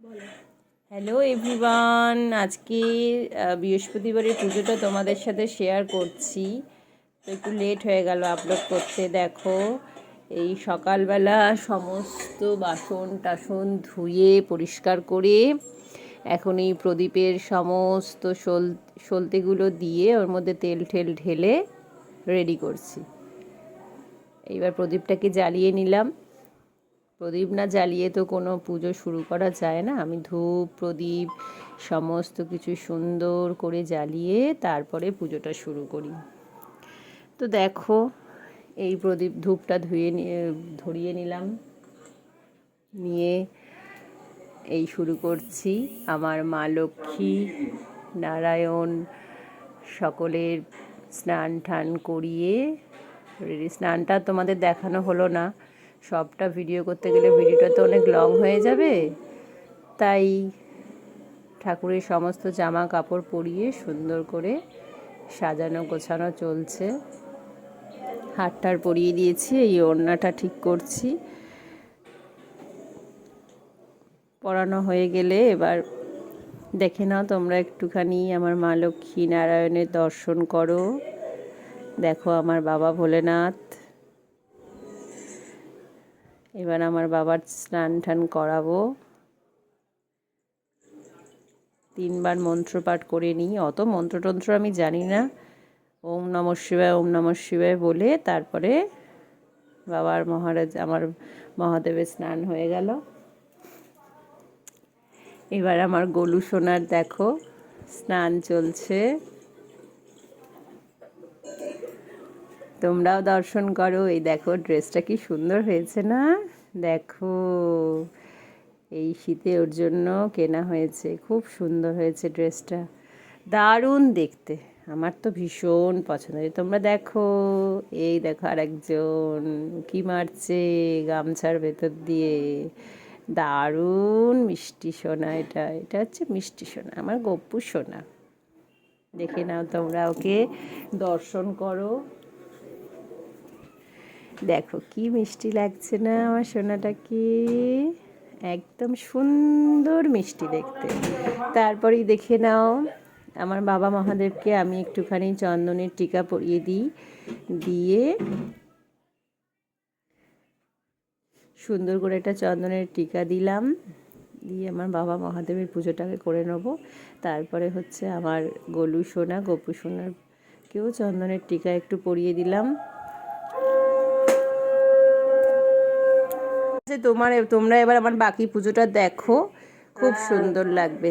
Hello everyone আজকে বৃহস্পতিবারের পুজোটা তোমাদের সাথে শেয়ার করছি। তো একটু লেট হয়ে গেল আপলোড করতে, দেখো। এই সকালবেলা সমস্ত বাসন টাসন ধুয়ে, পরিষ্কার করে, এখন এই প্রদীপের সমস্ত সল সলতেগুলো দিয়ে ওর মধ্যে তেল ঠেল ঢেলে রেডি করছি। এইবার প্রদীপটাকে জ্বালিয়ে নিলাম। প্রদীপ না জ্বালিয়ে তো কোনো পুজো শুরু করা যায় না। আমি ধূপ, প্রদীপ, সমস্ত কিছু সুন্দর করে জ্বালিয়ে তারপরে পুজোটা শুরু করি। তো দেখো, এই প্রদীপ ধূপটা ধুয়ে নিয়ে ধরিয়ে নিলাম। নিয়ে এই শুরু করছি। আমার মা লক্ষ্মী, নারায়ণ সকলের স্নান টান করিয়ে, স্নানটা তোমাদের দেখানো হলো না। সবটা ভিডিও করতে গেলে ভিডিওটা তো অনেক লং হয়ে যাবে। তাই ঠাকুরের সমস্ত জামা কাপড় পরিয়ে সুন্দর করে সাজানো গোছানো চলছে। হাটটার পরিয়ে দিয়েছি, এই ওড়নাটা ঠিক করছি। পড়ানো হয়ে গেলে এবার দেখে নাও তোমরা একটুখানি আমার মা লক্ষ্মী নারায়ণের দর্শন করো। দেখো আমার বাবা ভোলেনাথ। এবার আমার বাবার স্নান টান করাবো। তিনবার মন্ত্র পাঠ করে নিই। অত মন্ত্রতন্ত্র আমি জানি না। ওম নম শিবায়, ওম নম শিবায় বলে তারপরে বাবার মহারাজ, আমার মহাদেবের স্নান হয়ে গেল। এবার আমার গলু সোনার দেখো, স্নান চলছে। তোমরাও দর্শন করো। এই দেখো ড্রেসটা কি সুন্দর হয়েছে না? দেখো, এই শীতে ওর জন্য কেনা হয়েছে। খুব সুন্দর হয়েছে ড্রেসটা দারুণ দেখতে। আমার তো ভীষণ পছন্দ। হয়েছে তোমরা দেখো, এই দেখো আরেকজন। কি মারছে গামছার ভেতর দিয়ে? দারুণ মিষ্টি সোনা এটা। এটা হচ্ছে মিষ্টি সোনা, আমার গপ্পু সোনা। দেখে নাও তোমরা ওকে। দর্শন করো। দেখো কি মিষ্টি লাগছে না আমার সোনাটাকে। একদম সুন্দর মিষ্টি দেখতে। তারপরেই দেখে নাও, আমার বাবা মহাদেবকে আমি একটুখানি চন্দনের টিকা পরিয়ে দিই, দিয়ে সুন্দর করে একটা চন্দনের টিকা দিলাম, দিয়ে আমার বাবা মহাদেবের পুজোটাকে করে নেব। তারপরে হচ্ছে আমার গলু সোনা, গপু সোনারকেও চন্দনের টিকা একটু পরিয়ে দিলাম। তোমার তোমরা এবার আমার বাকি পুজোটা দেখো। খুব সুন্দর লাগবে।